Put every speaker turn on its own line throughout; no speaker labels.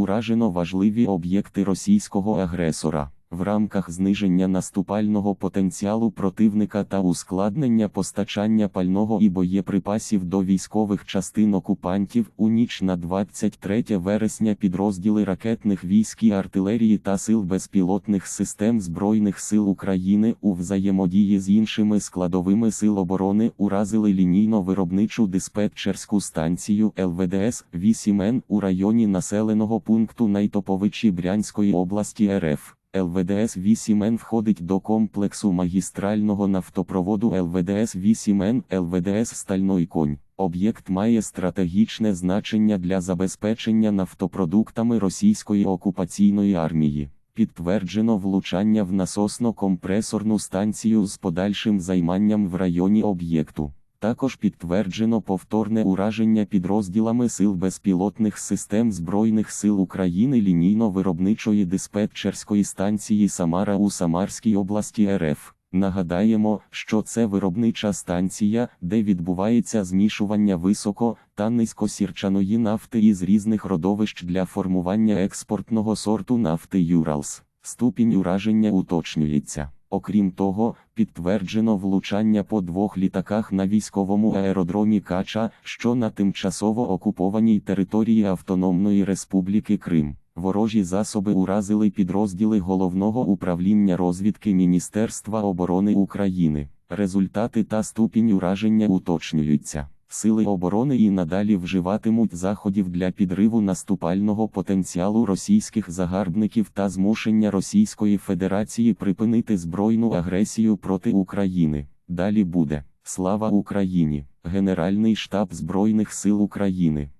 Уражено важливі об'єкти російського агресора. В рамках зниження наступального потенціалу противника та ускладнення постачання пального і боєприпасів до військових частин окупантів у ніч на 23 вересня підрозділи ракетних військ і артилерії та сил безпілотних систем Збройних сил України у взаємодії з іншими складовими сил оборони уразили лінійно-виробничу диспетчерську станцію ЛВДС 8Н у районі населеного пункту Найтоповичі Брянської області РФ. ЛВДС 8Н входить до комплексу магістрального нафтопроводу ЛВДС 8Н ЛВДС Стальной конь. Об'єкт має стратегічне значення для забезпечення нафтопродуктами російської окупаційної армії. Підтверджено влучання в насосно-компресорну станцію з подальшим займанням в районі об'єкту. Також підтверджено повторне ураження підрозділами сил безпілотних систем Збройних сил України лінійно-виробничої диспетчерської станції Самара у Самарській області РФ. Нагадаємо, що це виробнича станція, де відбувається змішування високо та низькосірчаної нафти із різних родовищ для формування експортного сорту нафти Юралс. Ступінь ураження уточнюється. Окрім того, підтверджено влучання по двох літаках на військовому аеродромі Кача, що на тимчасово окупованій території Автономної Республіки Крим. Ворожі засоби уразили підрозділи Головного управління розвідки Міністерства оборони України. Результати та ступінь ураження уточнюються. Сили оборони і надалі вживатимуть заходів для підриву наступального потенціалу російських загарбників та змушення Російської Федерації припинити збройну агресію проти України. Далі буде Слава Україні! Генеральний штаб Збройних сил України.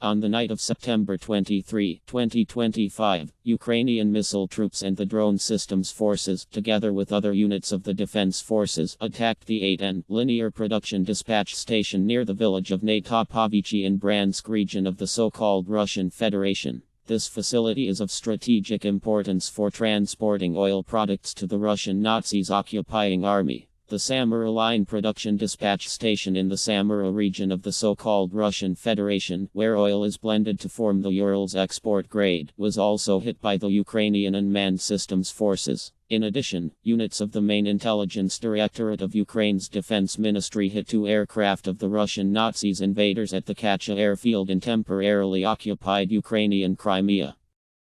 On the night of September 23, 2025, Ukrainian missile troops and the drone systems forces, together with other units of the defense forces, attacked the 8N linear production dispatch station near the village of Natopovichi in Bransk region of the so-called Russian Federation. This facility is of strategic importance for transporting oil products to the Russian Nazis occupying army. The Samara Line production dispatch station in the Samara region of the so-called Russian Federation, where oil is blended to form the Urals export grade, was also hit by the Ukrainian unmanned systems forces. In addition, units of the main intelligence directorate of Ukraine's defense ministry hit two aircraft of the Russian Nazis invaders at the Kacha airfield in temporarily occupied Ukrainian Crimea.